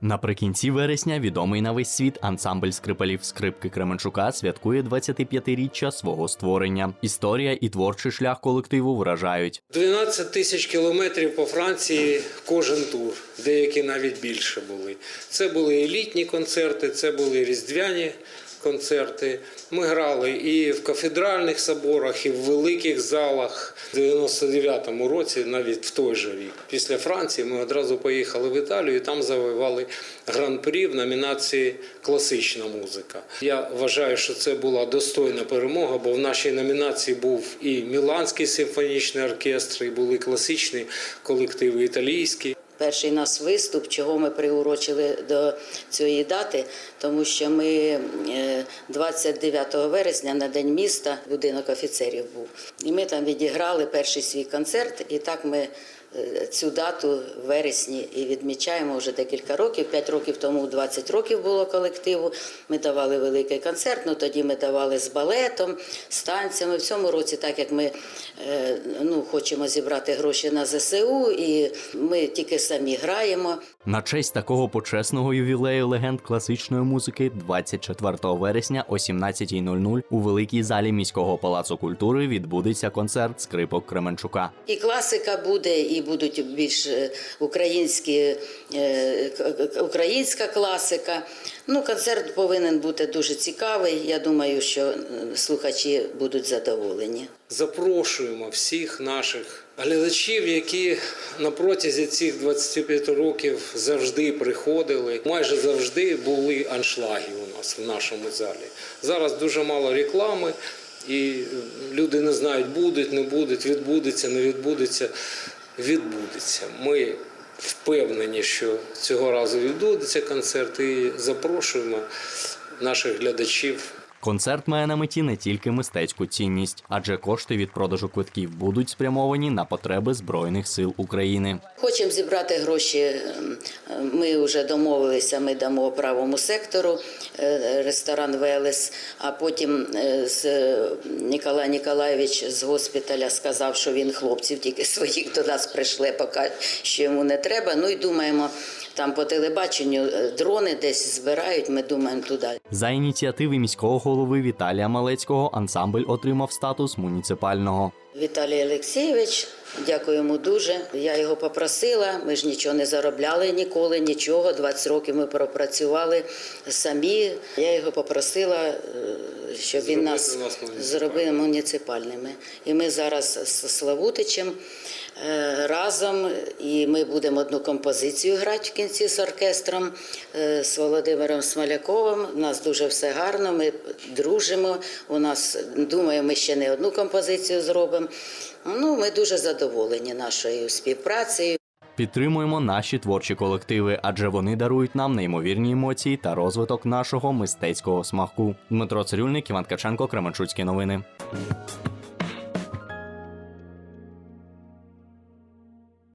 Наприкінці вересня відомий на весь світ ансамбль скрипалів скрипки Кременчука святкує 25-річчя свого створення. Історія і творчий шлях колективу вражають. 12 тисяч кілометрів по Франції кожен тур, деякі навіть більше були. Це були елітні концерти, це були різдвяні концерти. Ми грали і в кафедральних соборах, і в великих залах. У 99-му році, навіть в той же рік, після Франції, ми одразу поїхали в Італію і там завоювали гран-прі в номінації Класична музика. Я вважаю, що це була достойна перемога, бо в нашій номінації був і Міланський симфонічний оркестр, і були класичні колективи італійські. Перший нас виступ, чого ми приурочили до цієї дати, тому що ми е, 29 вересня на День міста будинок офіцерів був. І ми там відіграли перший свій концерт, і так ми е, цю дату в вересні і відмічаємо вже декілька років. П'ять років тому 20 років було колективу. Ми давали великий концерт. Ну тоді ми давали з балетом, з танцями. В цьому році, так як ми е, ну, хочемо зібрати гроші на ЗСУ, і ми тільки самі граємо. На честь такого почесного ювілею легенд класичної музики 24 вересня о 17.00 у великій залі міського палацу культури відбудеться концерт скрипок Кременчука. І класика буде, і будуть більш е, українські, е, українська класика. Ну, концерт повинен бути дуже цікавий. Я думаю, що слухачі будуть задоволені. Запрошуємо всіх наших глядачів, які на протязі цих 25 років завжди приходили. Майже завжди були аншлаги у нас в нашому залі. Зараз дуже мало реклами, і люди не знають, будуть, не будуть, відбудеться, не відбудеться. Відбудеться. Ми впевнені, що цього разу відбудеться концерт, і запрошуємо наших глядачів Концерт має на меті не тільки мистецьку цінність, адже кошти від продажу квитків будуть спрямовані на потреби Збройних сил України. Хочемо зібрати гроші. ем, Ми вже домовилися, ми дамо правому сектору е, ресторан Велес. А потім е, з Ніколай Ніколаєвич з госпіталя сказав, що він хлопців тільки своїх до нас прийшле, поки що йому не треба. Ну і думаємо, там по телебаченню е, дрони десь збирають. Ми думаємо туди. За ініціативи міського голови Віталія Малецького ансамбль отримав статус муніципального. Віталій Олексійович, дякую йому дуже. Я його попросила. Ми ж нічого не заробляли ніколи, нічого. 20 років ми пропрацювали самі. Я його попросила, щоб він нас нас зробив муніципальними. І ми зараз з Славутичем е, разом, і ми будемо одну композицію грати в кінці з оркестром е, з Володимиром Смоляковим. У нас дуже все гарно. Ми дружимо. У нас думаю, ми ще не одну композицію зробимо. Ну, ми дуже задоволені нашою співпрацею. Підтримуємо наші творчі колективи, адже вони дарують нам неймовірні емоції та розвиток нашого мистецького смаку. Дмитро Цирюльник, Іван Ткаченко, Кременчуцькі новини.